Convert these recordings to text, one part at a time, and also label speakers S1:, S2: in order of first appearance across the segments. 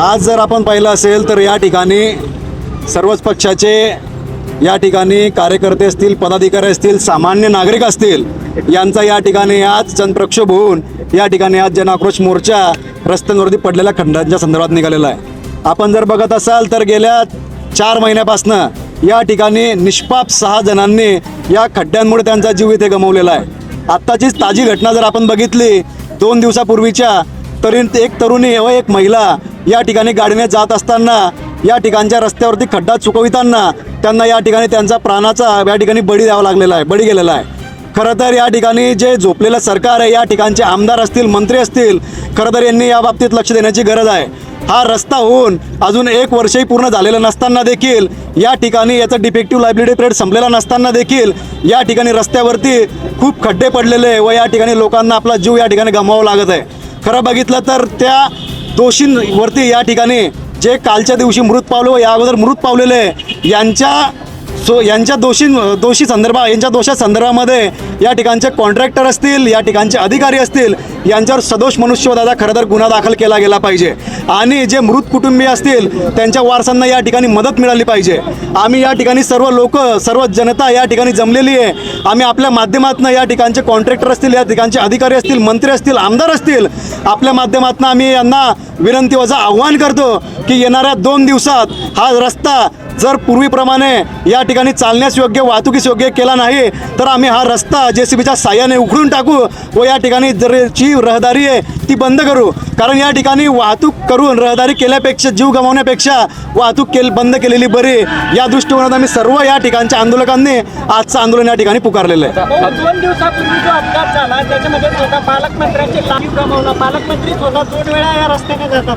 S1: आज जर आपण पाहिलं असेल तर या ठिकाणी सर्वच पक्षाचे या ठिकाणी कार्यकर्ते असतील पदाधिकारी असतील सामान्य नागरिक असतील यांचा या ठिकाणी आज जनप्रक्षोभ होऊन या ठिकाणी आज जनाक्रोश मोर्चा रस्त्यांवरती पडलेल्या खंडांच्या संदर्भात निघालेला आहे. आपण जर बघत असाल तर गेल्या चार महिन्यापासनं या ठिकाणी निष्पाप सहा जणांनी या खड्ड्यांमुळे त्यांचा जीव इथे गमावलेला आहे. आत्ताचीच ताजी घटना जर आपण बघितली दोन दिवसापूर्वीच्या तरी एक तरुणी व हो, एक महिला. या ठिकाणी गाडीने जात असताना या ठिकाणच्या रस्त्यावरती खड्डा चुकविताना त्यांना या ठिकाणी त्यांचा प्राणाचा या ठिकाणी बळी द्यावा लागलेला आहे बळी गेलेला आहे. खरं तर या ठिकाणी जे झोपलेलं सरकार आहे या ठिकाणचे आमदार असतील मंत्री असतील खरं तर यांनी या बाबतीत लक्ष देण्याची गरज आहे. हा रस्ता होऊन अजून एक वर्षही पूर्ण झालेलं नसताना देखील या ठिकाणी याचा डिफेक्टिव्ह लायबिलिटी पिरियड संपलेला नसताना देखील या ठिकाणी रस्त्यावरती खूप खड्डे पडलेले व या ठिकाणी लोकांना आपला जीव या ठिकाणी गमवावा लागत आहे. खरं बघितलं तर त्या दोषींवरती या ठिकाणी जे कालच्या दिवशी मृत पावले व या अगोदर मृत पावलेले यांच्या सो यांच्या दोषी दोषी संदर्भात यांच्या दोषा संदर्भामध्ये या ठिकाणचे कॉन्ट्रॅक्टर असतील या ठिकाणचे अधिकारी असतील यांच्यावर सदोष मनुष्यवधाचा खरं तर गुन्हा दाखल केला गेला पाहिजे. आणि जे मृत कुटुंबीय असतील त्यांच्या वारसांना या ठिकाणी मदत मिळाली पाहिजे. आम्ही या ठिकाणी सर्व लोक सर्व जनता या ठिकाणी जमलेली आहे. आम्ही आपल्या माध्यमातून या ठिकाणचे कॉन्ट्रॅक्टर असतील या ठिकाणचे अधिकारी असतील मंत्री असतील आमदार असतील आपल्या माध्यमातून आम्ही यांना विनंती वजा आव्हान करतो की येणाऱ्या दोन दिवसात हा रस्ता जर पूर्वीप्रमाणे या ठिकाणी चालण्यास योग्य वाहतुकीस योग्य केला नाही तर आम्ही हा रस्ता जे सी बीच्या साह्याने उघडून टाकू व या ठिकाणी जर जी रहदारी आहे ती बंद करू. कारण या ठिकाणी वाहतूक करून रहदारी केल्यापेक्षा जीव गमावण्यापेक्षा वाहतूक केल बंद केलेली बरी. या दृष्टिकोनात आम्ही सर्व या ठिकाणच्या आंदोलकांनी आजचं आंदोलन या ठिकाणी पुकारलेलं आहे.
S2: दोन दिवसापूर्वी जो अपघात झाला त्याच्यामध्ये स्वतः पालकमंत्र्यांचे लाईव्ह गमावला पालकमंत्री स्वतः दोन वेळा या रस्त्याने जातात.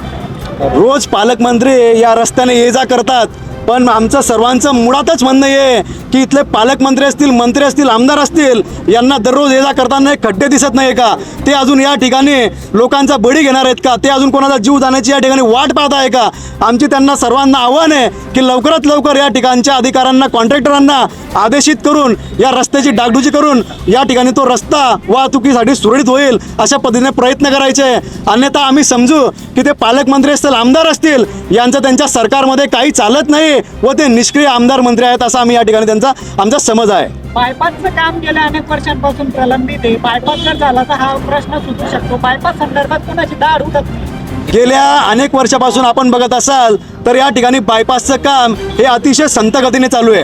S1: रोज पालकमंत्री या रस्त्याने ये जा करतात. पण आमचं सर्वांचं मुळातच म्हणणं हे आहे की इथले पालकमंत्री असतील मंत्री असतील आमदार असतील यांना दररोज ये जा करताना खड्डे दिसत नाही का? ते अजून या ठिकाणी लोकांचा बळी घेणार आहेत का? ते अजून कोणाचा जीव जाण्याची या ठिकाणी वाट पाहत आहे का? आमची त्यांना सर्वांना आव्हान आहे की लवकरात लवकर या ठिकाणच्या अधिकाऱ्यांना कॉन्ट्रॅक्टरांना आदेशित करून या रस्त्याची डागडुजी करून या ठिकाणी तो रस्ता वाहतुकीसाठी सुरळीत होईल अशा पद्धतीने प्रयत्न करायचे. अन्यथा आम्ही समजू की ते पालकमंत्री असतील आमदार असतील यांचं त्यांच्या सरकारमध्ये काही चालत नाही. व ते निष्क्रिय आमदार मंत्री आहेत असा आम्ही या ठिकाणी त्यांचा आमचा समज आहे.
S2: बायपासचं काम गेल्या अनेक वर्षांपासून प्रलंबित आहे. बायपास जर झाला तर हा प्रश्न सुटू शकतो. बायपास संदर्भात कोणाची दाढ उठत नाही.
S1: गेल्या अनेक वर्षापासून आपण बघत असाल तर या ठिकाणी बायपासचं काम हे अतिशय संत गतीने चालू आहे.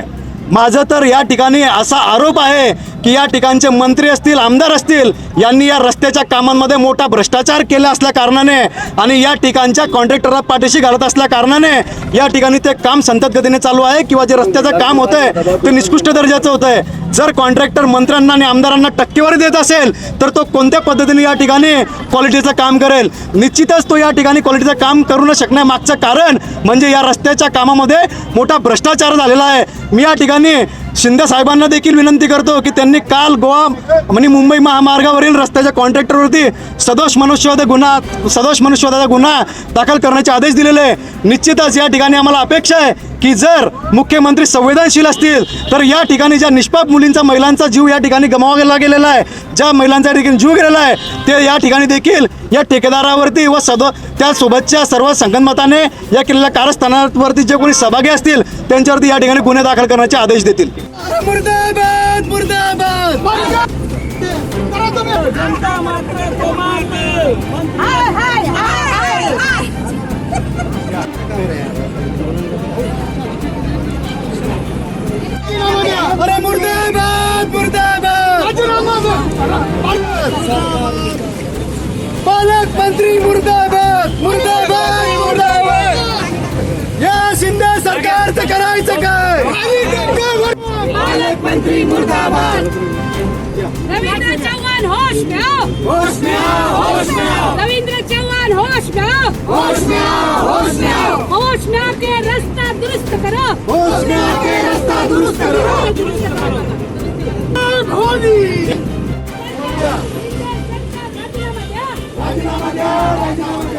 S1: माझं तर या ठिकाणी असा आरोप आहे की या ठिकाणचे मंत्री असतील आमदार असतील यांनी या रस्त्याच्या कामांमध्ये मोठा भ्रष्टाचार केला असल्या कारणाने आणि या ठिकाणच्या कॉन्ट्रॅक्टरला पाठीशी घालत असल्या कारणाने या ठिकाणी ते काम संतत गतीने चालू आहे किंवा जे रस्त्याचं काम होतंय ते निष्कृष्ट दर्जाचं होतंय. जर कॉन्ट्रॅक्टर मंत्र्यांना आणि आमदारांना टक्केवारी देत असेल तर तो कोणत्या पद्धतीने या ठिकाणी क्वालिटीचं काम करेल? निश्चितच तो या ठिकाणी क्वालिटीचं काम करू न शकण्यामागचं कारण म्हणजे या रस्त्याच्या कामामध्ये मोठा भ्रष्टाचार झालेला आहे. मी या ठिकाणी शिंदे साहेबांना देखील विनंती करतो की त्यांनी काल गोवा म्हणजे मुंबई महामार्गावरील रस्त्याच्या कॉन्ट्रॅक्टरवरती सदोष मनुष्यवध गुन्हा सदोष मनुष्यवधाचा गुन्हा दाखल करण्याचे आदेश दिलेले आहे. निश्चितच या ठिकाणी आम्हाला अपेक्षा आहे की जर मुख्यमंत्री संवेदनशील असतील तर या ठिकाणी ज्या निष्पाप मुलींचा महिलांचा जीव या ठिकाणी गमावला गेलेला आहे ज्या महिलांचा ठिकाणी जीव गेलेला आहे ते या ठिकाणी देखील या ठेकेदारावरती व सदो त्यासोबतच्या सर्व संगनमताने या केलेल्या कारस्थानावरती जे कोणी सहभागी असतील त्यांच्यावरती या ठिकाणी गुन्हे दाखल करण्याचे आदेश देतील.
S3: मुर्दाबाद मुर्दाबाद. सरकारचं करायचं काय पालकमंत्री मुर्दाबाद.
S4: रवींद्र चव्हाण होश में आओ
S3: होश में आओ होश में आओ
S4: रवींद्र चव्हाण होश में आओ
S3: होश में आओ होश में आओ
S4: होश में आके रास्ता दुरुस्त करो.
S3: होश में आके रास्ता दुरुस्त करो.
S4: दुरुस्त करो
S3: मोदी
S4: राजीनामा द्या.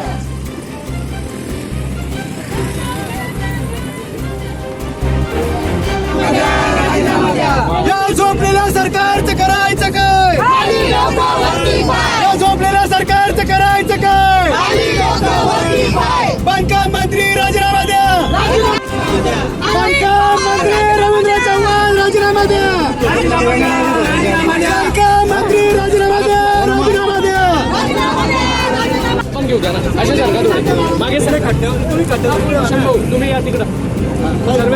S3: या झोपलेल्या सरकारचं करायचं काय? या झोपलेल्या सरकारचं करायचं काय? बांधकाम मंत्री राजीनामा द्या. बांधकाम मंत्री रवींद्र चव्हाण राजीनामा द्या.
S5: बांधकाम मंत्री राजीनामा द्या. राजीनामा द्या. अशा सरकार मागे सर खड्डं. तुम्ही खड्डं. तुम्ही या तिकडं.
S3: सर्व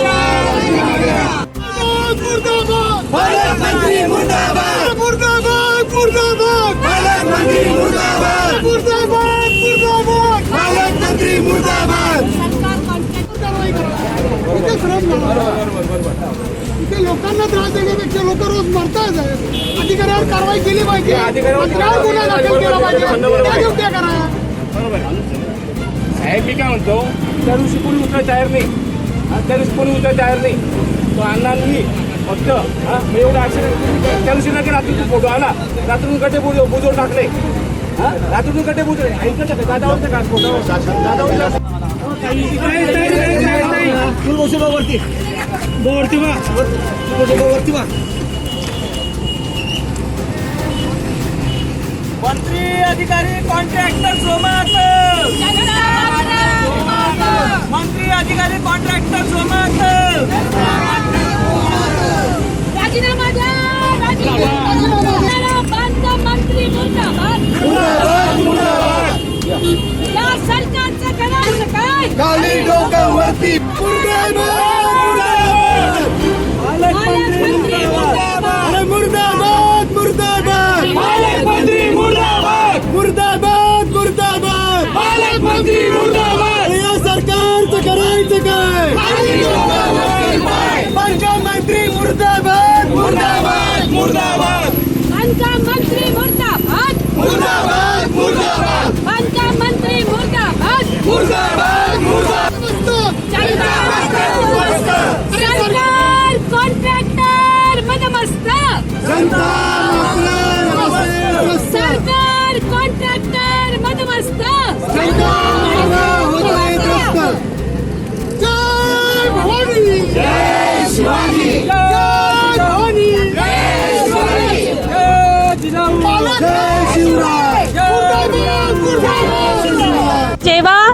S6: इथे लोकांना त्रास देण्यापेक्षा लोक रोज मरतात अधिकाऱ्यावर कारवाई केली पाहिजे. अधिकाऱ्यावर गुन्हा दाखल केला पाहिजे. त्या योग्य करा.
S5: साहेब मी काय म्हणतो त्या दिवशी कोणी उतरायला तयार नाही. हा, त्या दिवशी कोणी उतरायला तयार नाही. तो अण्णा आणि मी फक्त हा मी एवढं ऍक्सिडेंट त्या दिवशी नाही का रात्रीतून फोटो आला. रात्रीतून गड्डे बुज बुजवून टाकले. हा रात्रीतून गड्डे बुजवले. ऐकत का दादावर का फोटो दादावर
S2: मंत्री अधिकारी कॉन्ट्रॅक्टर सोमनाथ मंत्री अधिकारी कॉन्ट्रॅक्टर सोमनाथ
S4: राजीनामा द्या. सरकार कॉन्ट्रॅक्टर मदमस्त
S7: जेव्हा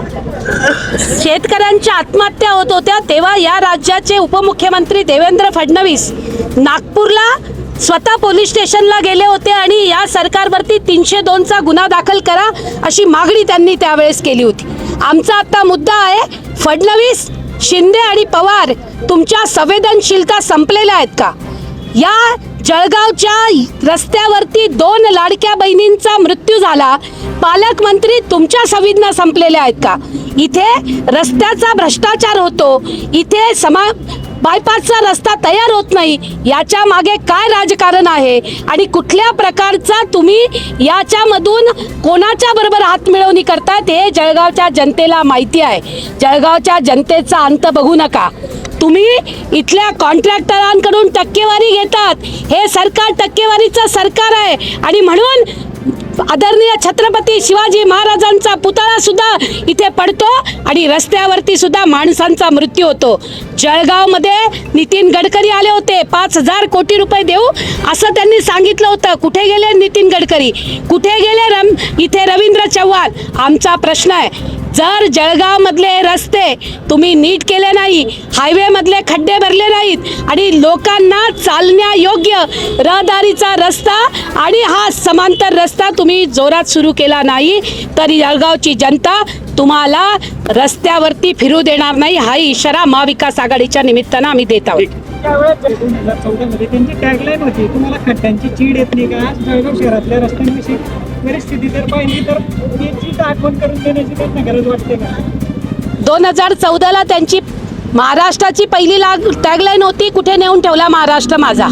S7: शेतकऱ्यांच्या आत्महत्या होत होत्या तेव्हा या राज्याचे उपमुख्यमंत्री देवेंद्र फडणवीस नागपूरला स्वतः पोलीस स्टेशनला गेले होते आणि या सरकारवरती तीनशे दोनचा गुन्हा दाखल करा अशी मागणी त्यांनी त्यावेळेस केली होती. आमचा आता मुद्दा आहे फडणवीस शिंदे आणि पवार तुमच्या संवेदनशीलता संपलेल्या आहेत का? या जळगावच्या रस्त्यावरती दोन लाडक्या बहिणींचा मृत्यू झाला. पालकमंत्री तुमच्या संवेदना संपलेल्या आहेत का? इथे रस्त्याचा भ्रष्टाचार होतो. इथे समा बायपासचा रस्ता तयार होत नाही याच्या मागे काय राजकारण आहे आणि कुठल्या प्रकारचा तुम्ही याच्यामधून कोणाच्या बरोबर हात मिळवणी हे जळगावच्या जनतेला माहिती आहे. जळगावच्या जनतेचा अंत बघू नका. तुम्ही इथल्या कॉन्ट्रॅक्टरांकडून टक्केवारी घेतात. हे सरकार टक्केवारीचं सरकार आहे आणि म्हणून आदरणीय छत्रपती शिवाजी महाराजांचा पुतळा सुद्धा इथे पडतो आणि रस्त्यावरती सुद्धा माणसांचा मृत्यू होतो. जळगावमध्ये नितीन गडकरी आले होते. पाच हजार कोटी रुपये देऊ असं त्यांनी सांगितलं होतं. कुठे गेले नितीन गडकरी? कुठे गेले रम इथे रवींद्र चव्हाण? आमचा प्रश्न आहे. जर जळगावमधले रस्ते तुम्ही नीट केले नाही हायवेमधले खड्डे भरले नाहीत आणि लोकांना चालण्यायोग्य रहदारीचा रस्ता आणि हा समांतर रस्ता तुम्ही जोरात सुरू केला नाही तर जळगावची जनता तुम्हाला रस्त्यावरती फिरू देणार नाही. हा इशारा महाविकास आघाडीच्या निमित्तानं आम्ही देत आहोत.
S2: त्यावेळेस दोन हजार त्यांची टॅगलाईन होती तुम्हाला खड्ड्यांची चीड येत नाही का? आज जळगाव शहरातल्या रस्त्यांविषयी परिस्थिती जर पाहिली तर याची आठवण करून देण्याची त्यांना गरज वाटते का?
S7: दोन हजार चौदाला त्यांची महाराष्ट्राची पहिली लाग टॅगलाईन होती कुठे नेऊन ठेवला महाराष्ट्र माझा?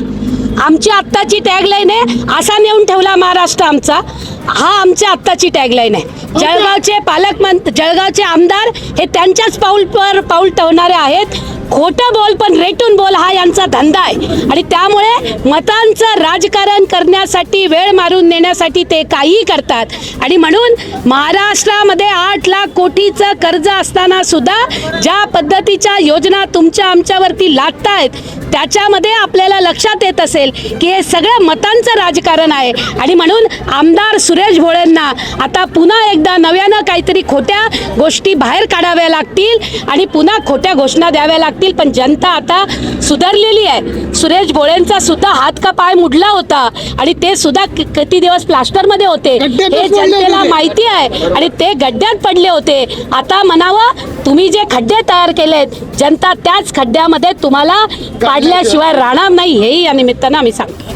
S7: आमची आत्ताची टॅगलाईन आहे असा नेऊन ठेवला महाराष्ट्र आमचा. हा आमची आत्ताची टॅगलाईन आहे. जळगावचे पालकमंत्री जळगावचे आमदार हे त्यांच्याच पाऊलवर पाऊल ठेवणारे आहेत. खोटं बोल पण रेटून बोल हा यांचा धंदा आहे. आणि त्यामुळे मतांचं राजकारण करण्यासाठी वेळ मारून नेण्यासाठी ते काहीही करतात. आणि म्हणून महाराष्ट्रामध्ये आठ लाख कोटीचं कर्ज असताना सुद्धा ज्या पद्धतीच्या योजना तुमच्या आमच्यावरती लादतायत त्याच्यामध्ये आपल्याला लक्षात येत असेल की हे सगळं मतांचं राजकारण आहे. आणि म्हणून आमदार सुरेश भोळेंना आता पुन्हा एकदा नव्यानं काहीतरी खोट्या गोष्टी बाहेर काढाव्या लागतील आणि पुन्हा खोट्या घोषणा द्याव्या लागतील. पण जनता आता सुधारलेली आहे. सुरेश भोळेंचा सुद्धा हात का पाय मुडला होता. आणि ते सुद्धा किती दिवस प्लास्टरमध्ये होते. हे
S6: पडले
S7: जनतेला
S6: होते.
S7: माहिती आहे. आणि ते गड्ड्यात पडले होते. आता म्हणावं तुम्ही जे खड्डे तयार केलेत जनता त्याच खड्ड्यामध्ये तुम्हाला काढल्याशिवाय राहणार नाही हेही या निमित्तानं आम्ही सांगतो.